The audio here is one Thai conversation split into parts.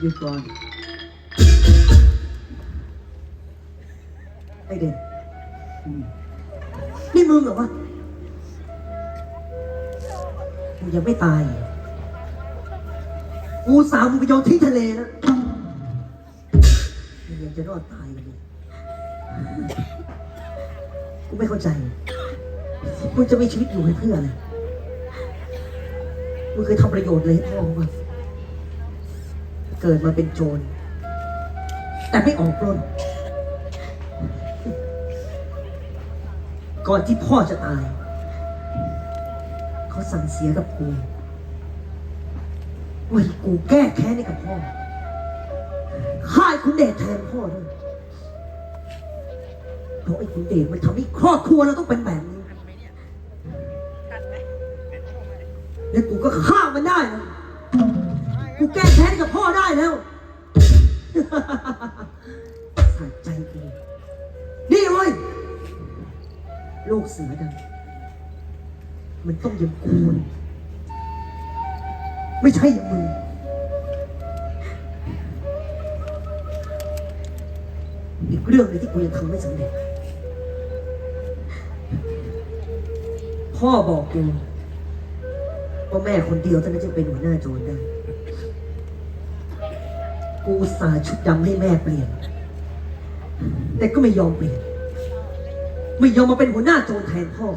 หยุดก่อน ไอเด่นอืมนี่มึงเหรอวะมึงยังไม่ตายเหรอกูสาวมึงไปโยนทิ้งทะเลแล้วมึงยังจะรอดตายกันเลยกูไม่เข้าใจมึงจะมีชีวิตอยู่ให้เพื่ออะไรมึงเคยทำประโยชน์อะไรให้พ่อมึงบ้าง เกิดมาเป็นโจร แต่ไม่ออกปล้น ก่อนที่พ่อจะตาย เขาสั่งเสียกับกูว่ากูแก้แค้นให้กับพ่อฆ่าไอ้คุณเดชแทนพ่อด้วยเพราะไอ้คุณเดชมันทำให้ครอบครัวเราต้องเป็นแบบนี้แล้วกูก็ฆ่ามันได้นะ กูแก้แค้นกับพ่อได้แล้ว สะใจกูนี่เว้ยลูกเสือดำมันต้องอยังกูนะไม่ใช่อย่างมึงอีกเรื่องนึงที่กูยังทำไม่สำเร็จ พ่อบอกกูว่าแม่คนเดียวเท่านั้นจะเป็นหัวหน้าโจรได้ กูสาชุดดำให้แม่เปลี่ยน แต่ก็ไม่ยอมเปลี่ยน ไม่ยอมมาเป็นหัวหน้าโจรแทนพ่อ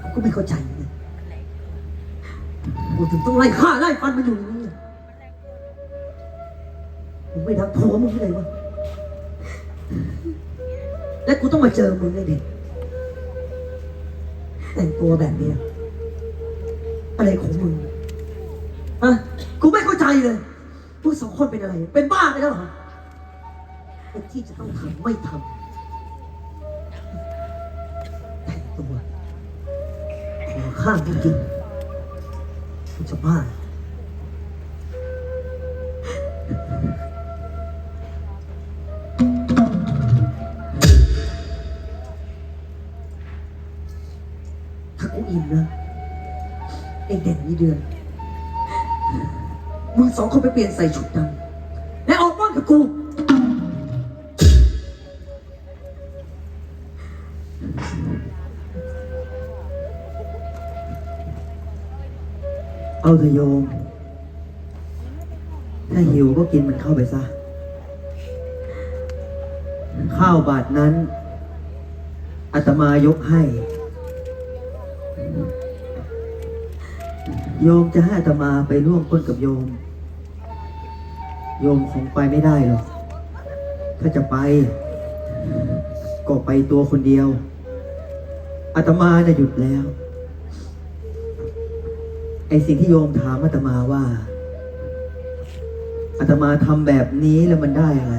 ผมก็ไม่เข้าใจนะกูถึงต้องไล่ฆ่าไล่ฟันมันอยู่อย่างนี้ผมไม่รักผัวมึงที่ไหนวะและกูต้องมาเจอมึงไอ้เด็กแต่งตัวแบบเนี้ยอะไรของมึงอะกูไม่เข้าใจเลย พวกสองคนเป็นอะไร เป็นบ้าไปแล้วเหรอเป็นที่จะต้องทำไม่ทำแต่งตัวขอข้ามจริงๆกูจะบ้าถ้ากูอิ่มนะไอเด่นนี่เดือน มึงสองคนไปเปลี่ยนใส่ชุดดำและออกบ้านกับกู เอาเถอะโยม ถ้าหิวก็กินมันเข้าไปซะ ข้าวบาทนั้นอาตมายกให้ โยมจะให้อาตมาไปร่วมก้นกับโยม โยมคงไปไม่ได้หรอก ถ้าจะไป ก็ไปตัวคนเดียว อาตมาน่ะหยุดแล้ว ไอสิ่งที่โยมถามอาตมาว่า อาตมาทำแบบนี้แล้วมันได้อะไร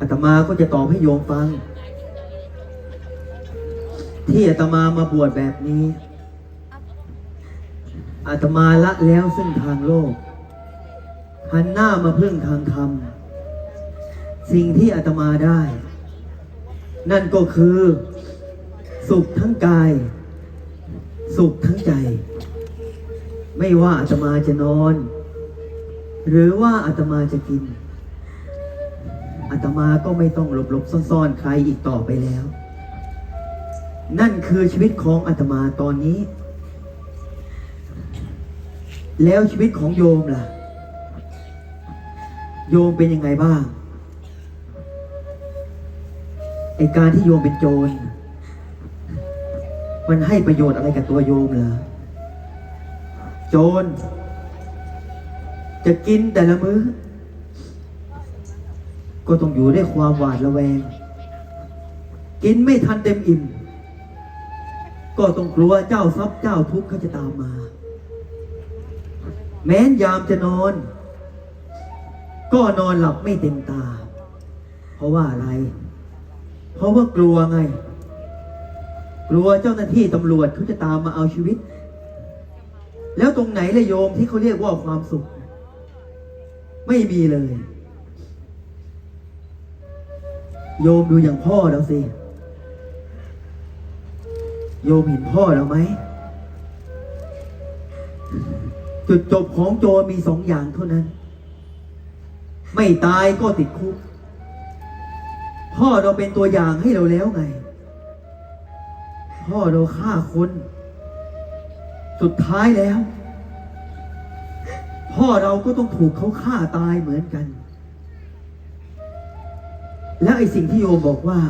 อาตมาก็จะตอบให้โยมฟัง ที่อาตมามาบวชแบบนี้ อาตมาละแล้วซึ่งทางโลก หันหน้ามาพึ่งทางธรรม สิ่งที่อาตมาได้ นั่นก็คือ สุขทั้งกาย สุขทั้งใจ ไม่ว่าอาตมาจะนอน หรือว่าอาตมาจะกินอาตมาก็ไม่ต้องหลบหลบๆซ่อนๆ ใครอีกต่อไปแล้ว นั่นคือชีวิตของอาตมาตอนนี้ แล้วชีวิตของโยมล่ะ โยมเป็นยังไงบ้าง ไอการที่โยมเป็นโจร มันให้ประโยชน์อะไรกับตัวโยมเหรอ โจร จะกินแต่ละมื้อ ก็ต้องอยู่ด้วยความหวาดระแวง กินไม่ทันเต็มอิ่ม ก็ต้องกลัวเจ้าทรัพย์เจ้าทุกข์เขาจะตามมา แม้นยามจะนอน ก็นอนหลับไม่เต็มตา เพราะว่าอะไร เพราะว่ากลัวไง กลัวเจ้าหน้าที่ตำรวจเขาจะตามมาเอาชีวิต แล้วตรงไหนละโยมที่เขาเรียกว่าความสุข ไม่มีเลย โยมดูอย่างพ่อเราสิ โยมเห็นพ่อเราไหมจุดจบของโจรมีสองอย่างเท่านั้น ไม่ตายก็ติดคุก พ่อเราเป็นตัวอย่างให้เราแล้วไง พ่อเราฆ่าคน สุดท้ายแล้ว พ่อเราก็ต้องถูกเขาฆ่าตายเหมือนกัน และไอสิ่งที่โยมบอกว่า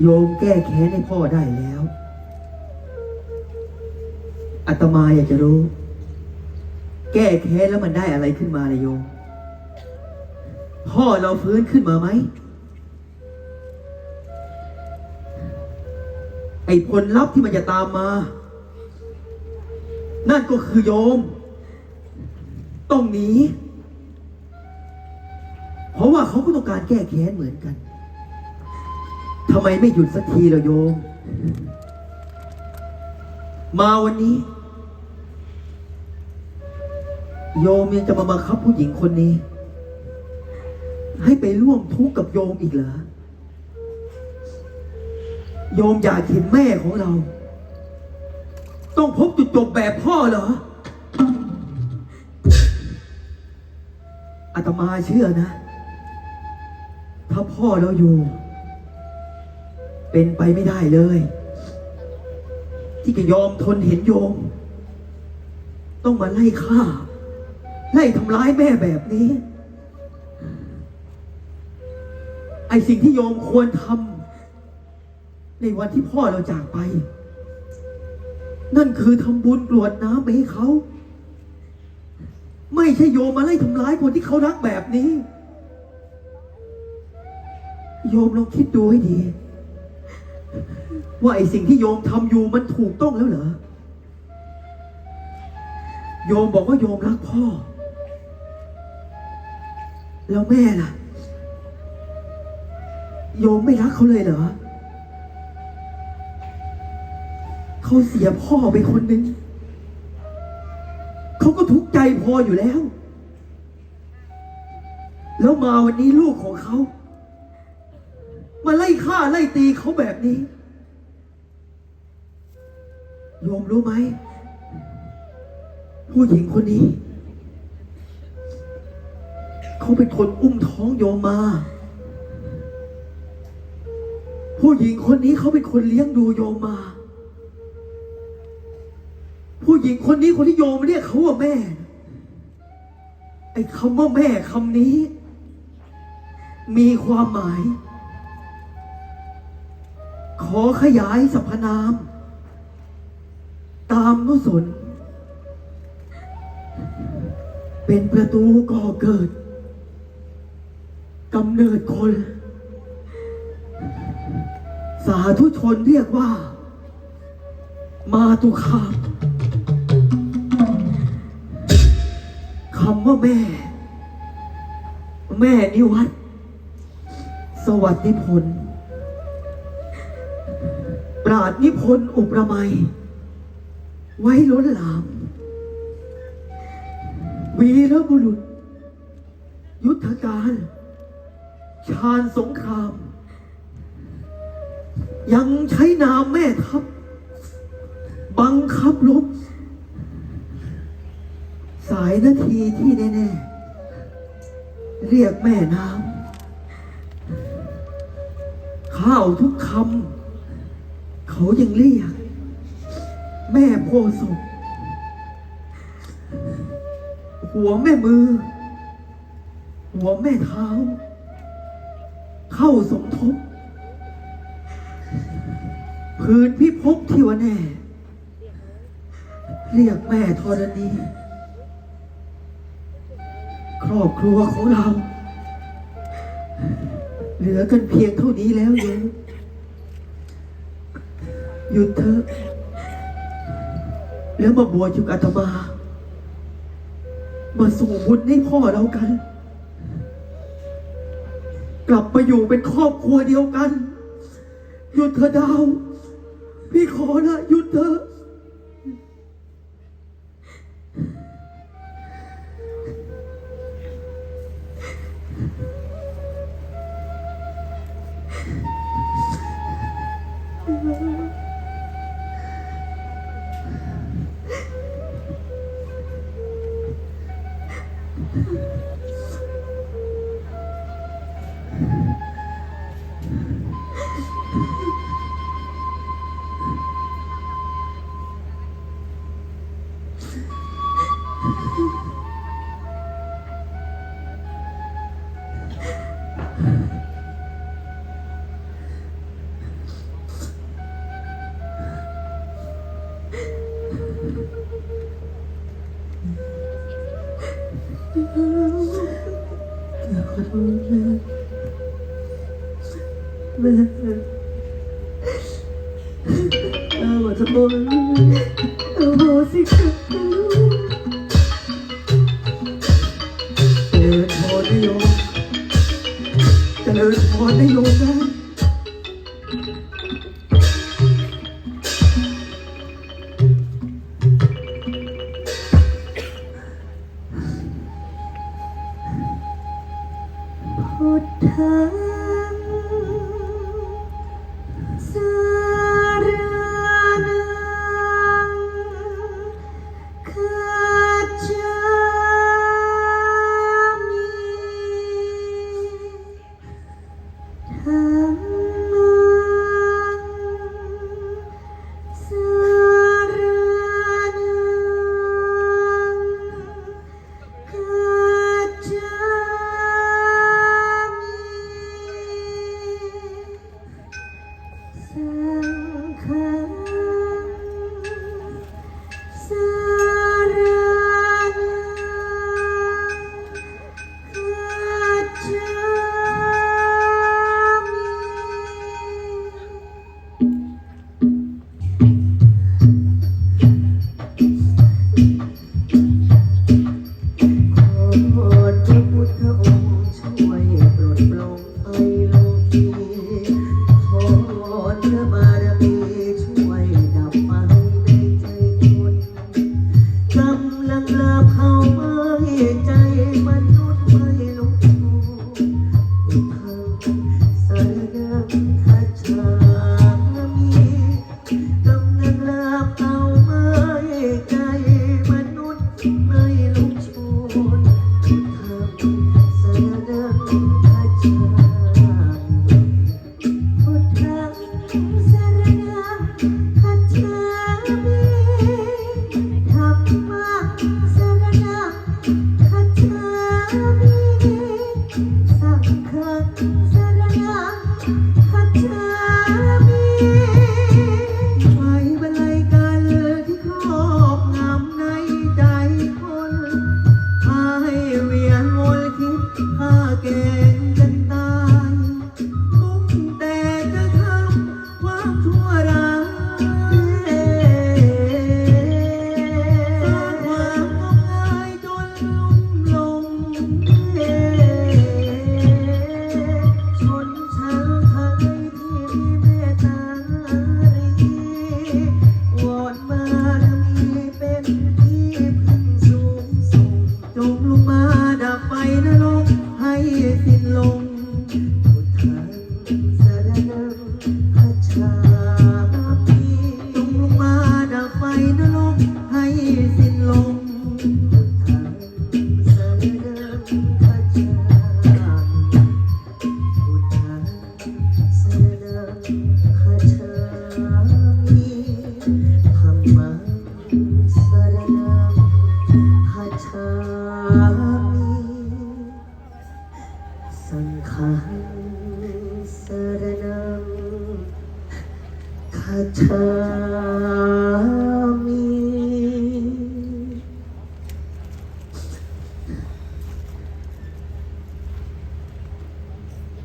โยมแก้แค้นให้พ่อได้แล้วอาตมาอยากจะรู้ แก้แค้นแล้วมันได้อะไรขึ้นมาเลยโยม พ่อเราฟื้นขึ้นมาไหม ไอ้ผลลัพธ์ที่มันจะตามมา นั่นก็คือโยม ต้องหนี เพราะว่าเขาก็ต้องการแก้แค้นเหมือนกัน ทำไมไม่หยุดสักทีล่ะโยม มาวันนี้ โยมยังจะมาบังคับผู้หญิงคนนี้ ให้ไปร่วมทุกข์กับโยมอีกเหรอ โยมอยากเห็นแม่ของเรา ต้องพบจุดจบแบบพ่อเหรออาตมาเชื่อนะ ถ้าพ่อเราอยู่ เป็นไปไม่ได้เลย ที่จะยอมทนเห็นโยม ต้องมาไล่ฆ่า ไล่ทำร้ายแม่แบบนี้ ไอสิ่งที่โยมควรทำในวันที่พ่อเราจากไป นั่นคือทำบุญกรวดน้ำไปให้เขา ไม่ใช่โยมมาไล่ทำร้ายคนที่เขารักแบบนี้ โยมลองคิดดูให้ดี ว่าไอสิ่งที่โยมทำอยู่มันถูกต้องแล้วเหรอโยมบอกว่าโยมรักพ่อ แล้วแม่ล่ะ โยมไม่รักเขาเลยเหรอ เขาเสียพ่อไปคนนึง เขาก็ทุกข์ใจพออยู่แล้ว แล้วมาวันนี้ลูกของเขา มาไล่ฆ่าไล่ตีเขาแบบนี้ โยมรู้ไหม ผู้หญิงคนนี้ เขาเป็นคนอุ้มท้องโยมมา ผู้หญิงคนนี้เขาเป็นคนเลี้ยงดูโยมมา ผู้หญิงคนนี้คนที่โยมเรียกเขาว่าแม่ ไอ้คำว่าแม่คำนี้ มีความหมาย ขอขยายสรรพนาม ตามนุสนเป็นประตูก่อเกิดำเนิดคน สาธุชนเรียกว่า มาตุคามคำว่าแม่ แม่นิวัตสวัสดิพลปราดนิพนธ์อุประไมยไว้ล้นหลาม วีรบุรุษ ยุทธการ ชาญสงคราม ยังใช้นามแม่ทัพบังคับลบ สายนาทีที่แน่ๆเรียกแม่น้ำข้าวทุกคำเขายังเรียก แม่โพธิ์ศพหัวแม่มือ หัวแม่เท้า เข้าสมทบพื้นพิภพที่วแน่ เรียกแม่ธรณี ครอบครัวของเรา เหลือกันเพียงเท่านี้แล้วโยมหยุดเถอะแล้วมาบวชอยู่กับอาตมา มาส่งบุญให้พ่อเรากัน กลับมาอยู่เป็นครอบครัวเดียวกัน หยุดเถอะดาว พี่ขอนะหยุด เออหมดบูรณ์โสิครัเดิยมจะเดินพอได้โยมนะพูดเธอ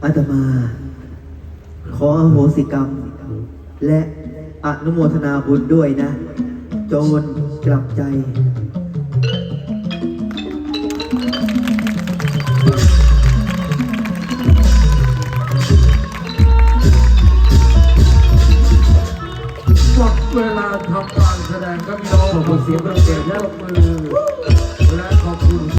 อาตมา ขออโหสิกรรม และอนุโมทนาบุญด้วยนะจนกลับใจ หมดเวลาทำการแสดงก็มีน้องขอบเสียงประเสริฐและปรบมือและขอบคุณ